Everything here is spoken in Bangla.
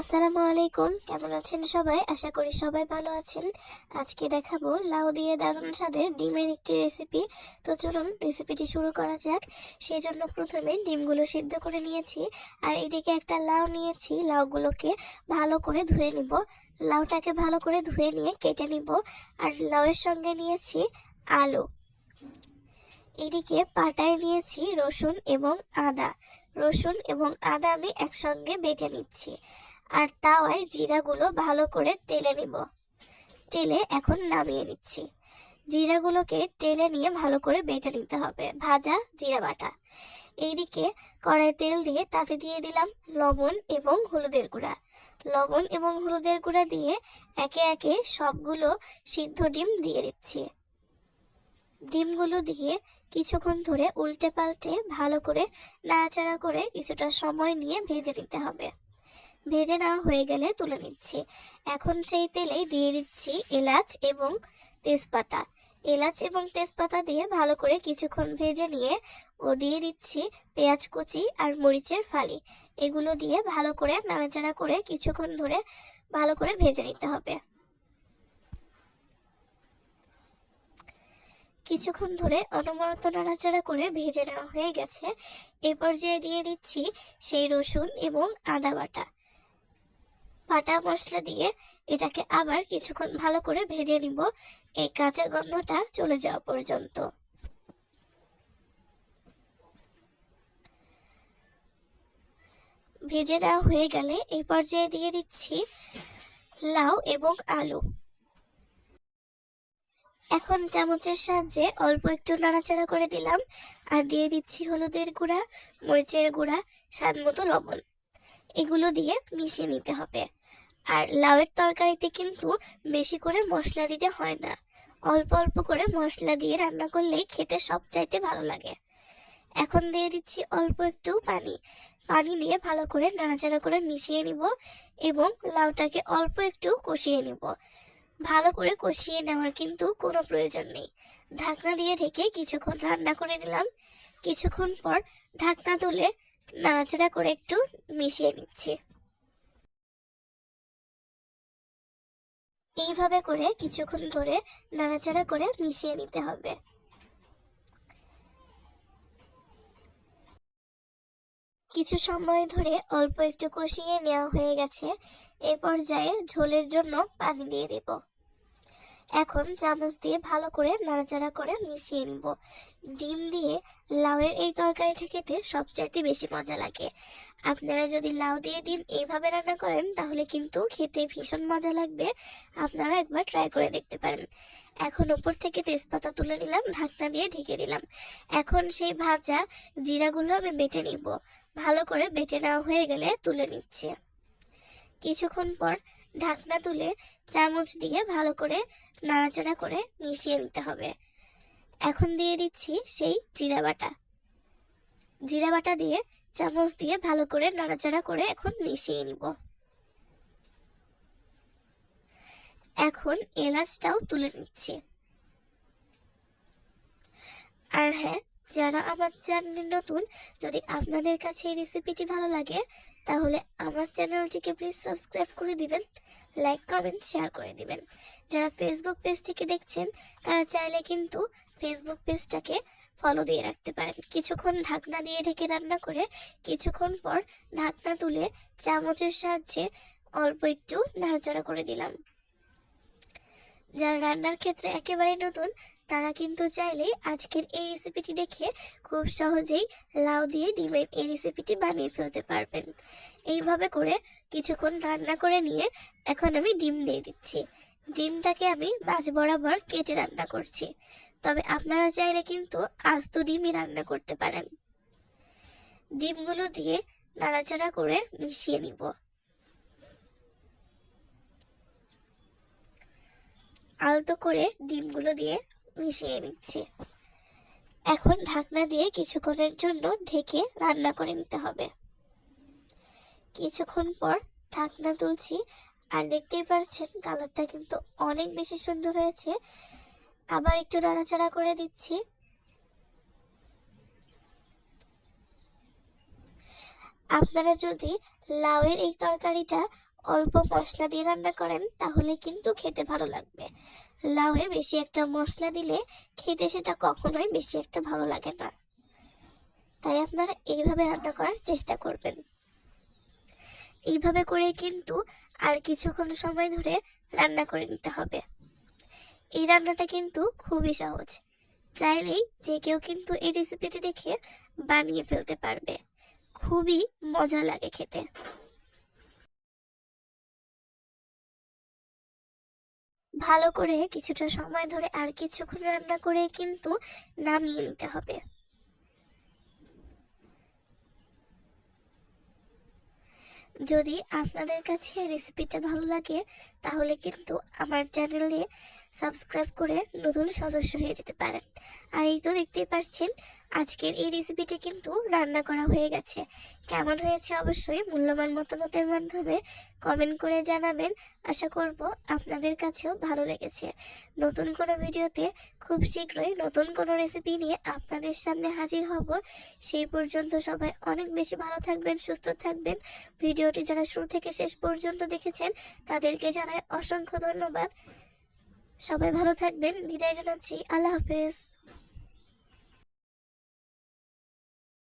আসসালামু আলাইকুম। কেমন আছেন সবাই? আশা করি সবাই ভালো আছেন। আজকে দেখাবো লাউ দিয়ে দারুণ স্বাদের ডিমের একটি রেসিপি তো চলুন রেসিপিটি শুরু করা যাক। সেই জন্য প্রথমে ডিমগুলো সিদ্ধ করে নিয়েছি। আর এদিকে একটা লাউ নিয়েছি। লাউগুলোকে ভালো করে ধুয়ে নিব। লাউটাকে ভালো করে ধুয়ে নিয়ে কেটে নিব। আর লাউয়ের সঙ্গে নিয়েছি আলু। এদিকে পাটায় নিয়েছি রসুন এবং আদা। রসুন এবং আদা আমি একসঙ্গে বেটে নিচ্ছি। আর তাওয়ায় জিরাগুলো ভালো করে টেলে নিব। টেলে এখন নামিয়ে নিচ্ছি। জিরাগুলোকে টেলে নিয়ে ভালো করে বেটে নিতে হবে। ভাজা জিরা বাটা। এইদিকে কড়াই তেল দিয়ে তাতে দিয়ে দিলাম লবণ এবং হলুদের গুঁড়া। লবণ এবং হলুদের গুঁড়া দিয়ে একে একে সবগুলো সিদ্ধ ডিম দিয়ে দিচ্ছি। ডিমগুলো দিয়ে কিছুক্ষণ ধরে উল্টে পাল্টে ভালো করে নাড়াচাড়া করে কিছুটা সময় নিয়ে ভেজে নিতে হবে। ভেজে নেওয়া হয়ে গেলে তুলে নিচ্ছি। এখন সেই তেলেই দিয়ে দিচ্ছি এলাচ এবং তেজপাতা। এলাচ এবং তেজপাতা দিয়ে ভালো করে কিছুক্ষণ ভেজে নিয়ে ও দিয়ে দিচ্ছি পেঁয়াজ কুচি আর মরিচের ফালি। এগুলো দিয়ে ভালো করে নাড়াচাড়া করে কিছুক্ষণ ধরে ভালো করে ভেজে নিতে হবে। কিছুক্ষণ ধরে অনবরত নাড়াচাড়া করে ভেজে নেওয়া হয়ে গেছে। এ পর্যায়ে দিয়ে দিচ্ছি সেই রসুন এবং আদা বাটা। বাটা মশলা দিয়ে এটাকে আবার কিছুক্ষণ ভালো করে ভেজে নিব। এই কাঁচা গন্ধটা চলে যাওয়া পর্যন্ত। ভেজে নেওয়া হয়ে গেলে এই পর্যায়ে দিয়ে দিচ্ছি লাউ এবং আলু। এখন চামচের সাহায্যে অল্প একটু নাড়াচাড়া করে দিলাম। আর দিয়ে দিচ্ছি হলুদের গুঁড়া, মরিচের গুঁড়া, স্বাদ মতো লবণ। এগুলো দিয়ে মিশিয়ে নিতে হবে। আর লাউয়ের তরকারিতে কিন্তু বেশি করে মশলা দিতে হয় না। অল্প অল্প করে মশলা দিয়ে রান্না করলেই খেতে সবচাইতে ভালো লাগে। এখন দিয়ে দিচ্ছি অল্প একটু পানি। পানি দিয়ে ভালো করে নাড়াচাড়া করে মিশিয়ে নিব এবং লাউটাকে অল্প একটু কষিয়ে নিব। ভালো করে কষিয়ে নেওয়ার কিন্তু কোনো প্রয়োজন নেই। ঢাকনা দিয়ে ঢেকে কিছুক্ষণ রান্না করে নিলাম। কিছুক্ষণ পর ঢাকনা তুলে নাড়াচাড়া করে একটু মিশিয়ে নিচ্ছি। এইভাবে করে কিছুক্ষণ ধরে নাড়াচাড়া করে মিশিয়ে নিতে হবে। কিছু সময় ধরে অল্প একটু কষিয়ে নেওয়া হয়ে গেছে। এ পর্যায়ে ঝোলের জন্য পানি দিয়ে দেব। এখন চামচ দিয়ে ভালো করে নাড়াচাড়া করে মিশিয়ে নিব। ডিম দিয়ে লাউয়ের এই তরকারিটা খেতে সবচাইতে বেশি মজা লাগে। আপনারা যদি লাউ দিয়ে ডিম এইভাবে রান্না করেন, তাহলে কিন্তু খেতে ভীষণ মজা লাগবে। আপনারা একবার ট্রাই করে দেখতে পারেন। এখন উপর থেকে তেজপাতা তুলে নিলাম, ঢাকনা দিয়ে ঢেকে দিলাম। এখন সেই ভাজা জিরাগুলো আমি বেটে নিব। ভালো করে বেটে নেওয়া হয়ে গেলে তুলে নিচ্ছে। কিছুক্ষণ পর ঢাকনা তুলে চামচ দিয়ে ভালো করে নাড়াচাড়া করে মিশিয়ে নিতে হবে। এখন দিয়ে দিচ্ছি সেই জিরা বাটা। জিরা বাটা দিয়ে চামচ দিয়ে ভালো করে নাড়াচাড়া করে এখন মিশিয়ে নিব। এখন এলাচটাও তুলে নিচ্ছি। আর হ্যাঁ যারা আমার চ্যানেলে নতুন, যদি আপনাদের কাছে এই রেসিপিটি ভালো লাগে, তাহলে আমার চ্যানেলটিকে প্লিজ সাবস্ক্রাইব করে দিবেন লাইক কমেন্ট শেয়ার করে দিবেন। যারা ফেসবুক পেজ থেকে দেখছেন, তারা চাইলে কিন্তু ফেসবুক পেজটাকে ফলো দিয়ে রাখতে পারেন। কিছুক্ষণ ঢাকনা দিয়ে ঢেকে রান্না করে, কিছুক্ষণ পর ঢাকনা তুলে চামচের সাহায্যে অল্প একটু নাড়াচাড়া করে দিলাম। যারা রান্নার ক্ষেত্রে একেবারে নতুন, তারা কিন্তু চাইলে আজকের এই রেসিপিটি দেখে খুব সহজেই লাউ দিয়ে ডিমের এই রেসিপিটি বানিয়ে ফেলতে পারবেন। এইভাবে করে কিছুক্ষণ রান্না করে নিয়ে এখন আমি ডিম দিয়ে দিচ্ছি। ডিমটাকে আমি মাছ বরাবর কেটে রান্না করছি। তবে আপনারা চাইলে কিন্তু আস্ত ডিমই রান্না করতে পারেন। ডিমগুলো দিয়ে নাড়াচাড়া করে মিশিয়ে নিব। আলতো করে ডিমগুলো দিয়ে মিশিয়ে নিচ্ছি। এখন ঢাকনা দিয়ে কিছুক্ষণের জন্য ঢেকে রান্না করে নিতে হবে। কিছুক্ষণ পর ঢাকনা তুলছি আর দেখতেই পাচ্ছেন কালারটা কিন্তু অনেক বেশি সুন্দর হয়েছে। আবার একটু নাড়াচাড়া করে দিচ্ছি। আপনারা যদি লাউয়ের এই তরকারিটা অল্প মশলা দিয়ে রান্না করেন, তাহলে কিন্তু খেতে ভালো লাগবে। লাউয়ে বেশি একটা মশলা দিলে খেতে সেটা কখনোই বেশি একটা ভালো লাগে না। তাই আপনারা এইভাবে রান্না করার চেষ্টা করবেন। এইভাবে করে কিন্তু আর কিছুক্ষণ সময় ধরে রান্না করে নিতে হবে। এই রান্নাটা কিন্তু খুবই সহজ। চাইলেই যে কেউ কিন্তু এই রেসিপিটি দেখে বানিয়ে ফেলতে পারবে। খুবই মজা লাগে খেতে। ভালো করে কিছুটা সময় ধরে আর কিছুক্ষণ রান্না করে কিন্তু নামিয়ে নিতে হবে। যদি আপনাদের কাছে রেসিপিটা ভালো লাগে, তাহলে কিন্তু আমার চ্যানেলে সাবস্ক্রাইব করে নতুন সদস্য হয়ে যেতে পারেন। আর এই তো দেখতেই পাচ্ছেন আজকের এই রেসিপিটি কিন্তু রান্না করা হয়ে গেছে। কেমন হয়েছে অবশ্যই মূল্যবান মতামতের মাধ্যমে কমেন্ট করে জানাবেন। আশা করব আপনাদের কাছেও ভালো লেগেছে। নতুন কোনো ভিডিওতে খুব শীঘ্রই নতুন কোনো রেসিপি নিয়ে আপনাদের সামনে হাজির হব। সেই পর্যন্ত সবাই অনেক বেশি ভালো থাকবেন, সুস্থ থাকবেন। ভিডিওটি যারা শুরু থেকে শেষ পর্যন্ত দেখেছেন, তাদেরকে জানাই অসংখ্য ধন্যবাদ। সবাই ভালো থাকবেন। বিদায় জানাচ্ছি। আল্লাহ হাফেজ।